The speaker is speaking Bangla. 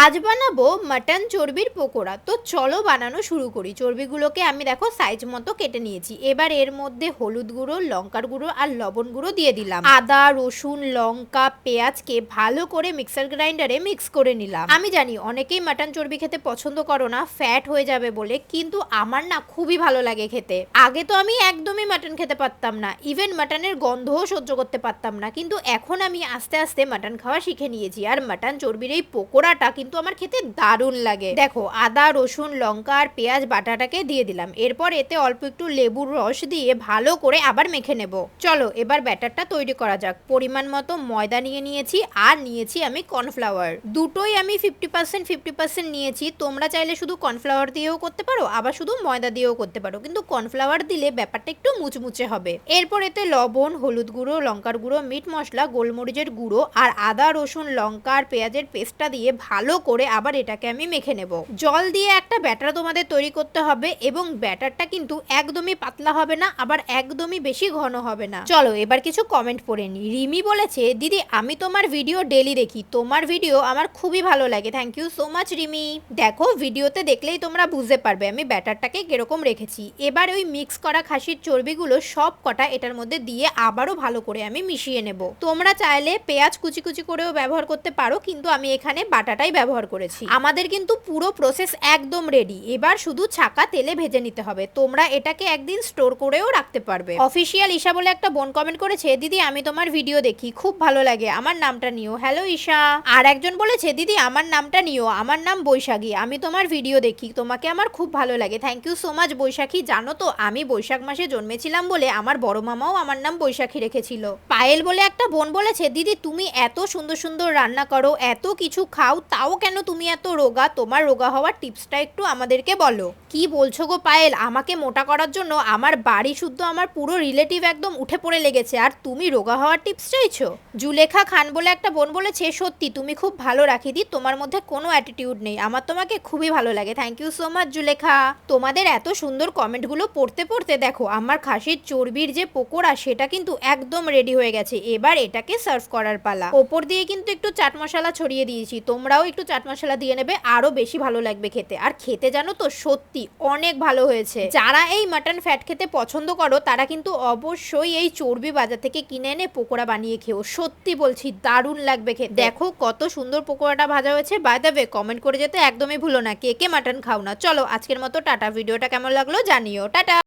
আজ বানাবো মাটন চর্বির পকোড়া। তো চলো বানানো শুরু করি। চর্বিগুলোকে আমি দেখো সাইজ মতো কেটে নিয়েছি। এবার এর মধ্যে হলুদ গুঁড়ো, লঙ্কার গুঁড়ো আর লবণ গুঁড়ো দিয়ে দিলাম। আদা, রসুন, লঙ্কা, পেঁয়াজকে ভালো করে মিক্সার গ্রাইন্ডারে মিক্স করে নিলাম। আমি জানি অনেকেই মাটন চর্বি খেতে পছন্দ করো না ফ্যাট হয়ে যাবে বলে, কিন্তু আমার না খুবই ভালো লাগে খেতে। আগে তো আমি একদমই মাটন খেতে পারতাম না। ইভেন মাটনের গন্ধও সহ্য করতে পারতাম না। কিন্তু এখন আমি আস্তে আস্তে মাটন খাওয়া শিখে নিয়েছি। আর মাটন চর্বির এই পকোড়াটা কিন্তু আমার খেতে দারুণ লাগে। দেখো, আদা, রসুন, লঙ্কা আর পেঁয়াজ বাটাটাকে দিয়ে দিলাম। এরপর এতে অল্প একটু লেবুর রস দিয়ে ভালো করে আবার মেখে নেব। চলো, এবার ব্যাটারটা তৈরি করা যাক। পরিমাণ মতো ময়দা নিয়ে নিয়েছি আর নিয়েছি আমি কর্নফ্লাওয়ার। দুটোই আমি ফিফটি পার্সেন্ট ফিফটি পার্সেন্ট নিয়েছি। তোমরা চাইলে শুধু কর্নফ্লাওয়ার দিয়েও করতে পারো, আবার শুধু ময়দা দিয়েও করতে পারো। কিন্তু কর্নফ্লাওয়ার দিলে ব্যাপারটা একটু মুচমুচে হবে। এরপর এতে লবণ, হলুদ গুঁড়ো, লঙ্কার গুঁড়ো, মিট মশলা, গোলমরিচের গুঁড়ো আর আদা, রসুন, লঙ্কা আর পেঁয়াজের পেস্টটা দিয়ে ভালো করে আবার এটাকে আমি মেখে নেব। জল দিয়ে একটা ব্যাটার তোমাদের তৈরি করতে হবে এবং ব্যাটারটা কিন্তু একদমই পাতলা হবে না, আবার একদমই বেশি ঘন হবে না। চলো, এবার কিছু কমেন্ট পড়ে নি রিমি বলেছে, দিদি, আমি তোমার ভিডিও ডেলি দেখি। তোমার ভিডিও আমার খুবই ভালো লাগে। Thank you so much Rimi. দেখো ভিডিওতে দেখলেই তোমরা বুঝতে পারবে আমি ব্যাটারটাকে কীরকম রেখেছি। এবার ওই মিক্স করা খাসির চর্বিগুলো সব কটা এটার মধ্যে দিয়ে আবারও ভালো করে আমি মিশিয়ে নেব। তোমরা চাইলে পেঁয়াজ কুচি কুচি করেও ব্যবহার করতে পারো, কিন্তু আমি এখানে বাটাটাই ব্যবহার করেছি। আমাদের কিন্তু পুরো প্রসেস একদম রেডি এবার শুধু ছাকা তেলে ভেজে নিতে হবে। তোমরা এটাকে একদিন স্টোর করেও রাখতে পারবে। অফিসিয়াল ঈশা বলে একটা বোন কমেন্ট করেছে, দিদি, আমি তোমার ভিডিও দেখি, খুব ভালো লাগে। আমার নামটা নিও। হ্যালো ঈশা। আর একজন বলেছে, দিদি, আমার নামটা নিও। আমার নাম বৈশাখী। আমি তোমার ভিডিও দেখি। তোমাকে আমার খুব ভালো লাগে। Thank you so much Baishakhi. জানো তো, আমি বৈশাখ মাসে জন্মেছিলাম বলে আমার বড় মামাও আমার নাম বৈশাখী রেখেছিল। পায়েল বলে একটা বোন বলেছে, দিদি, তুমি এত সুন্দর সুন্দর রান্না করো, এত কিছু খাও, তাও কেন তুমি এত রোগা? তোমার রোগা হওয়ার টিপসটা একটু আমাদেরকে বলো। কি বলছো গো পায়েল? আমাকে মোটা করার জন্য আমার বাড়ি শুদ্ধ আমার পুরো রিলেটিভ একদম উঠে পড়ে লেগেছে। আর তুমি রোগা হওয়ার টিপস চাইছো? জুলেখা খান বলে একটা বোন বলেছে, সত্যি, তুমি খুব ভালো রাখি দি তোমার মধ্যে কোনো অ্যাটিটিউড নেই। আমার তোমাকে খুবই ভালো লাগে। Thank you so much Zulekha. তোমাদের এত সুন্দর কমেন্টগুলো পড়তে পড়তে দেখো, আমার খাসির চর্বির যে পোকোড়া, সেটা কিন্তু একদম রেডি হয়ে গেছে। এবার এটাকে সার্ভ করার পালা। ওপর দিয়ে কিন্তু একটু চাট মশলা ছড়িয়ে দিয়েছি। তোমরাও একটু চাট মশলা দিয়ে নেবে, আরও বেশি ভালো লাগবে খেতে। আর খেতে জানো তো, সত্যি অনেক ভালো হয়েছে। যারা এই মাটন ফ্যাট খেতে পছন্দ করো, তারা কিন্তু অবশ্যই এই চর্বি বাজার থেকে কিনে এনে পকোড়া বানিয়ে খেও। সত্যি বলছি, দারুণ লাগবে খেতে। দেখো কত সুন্দর পকোড়াটা ভাজা হয়েছে। বাই দ্য ওয়ে কমেন্ট করে যেতে একদমই ভুলো না, কে কে মাটন খাও না। চলো, আজকের মতো টাটা। ভিডিওটা কেমন লাগল জানিও। টাটা!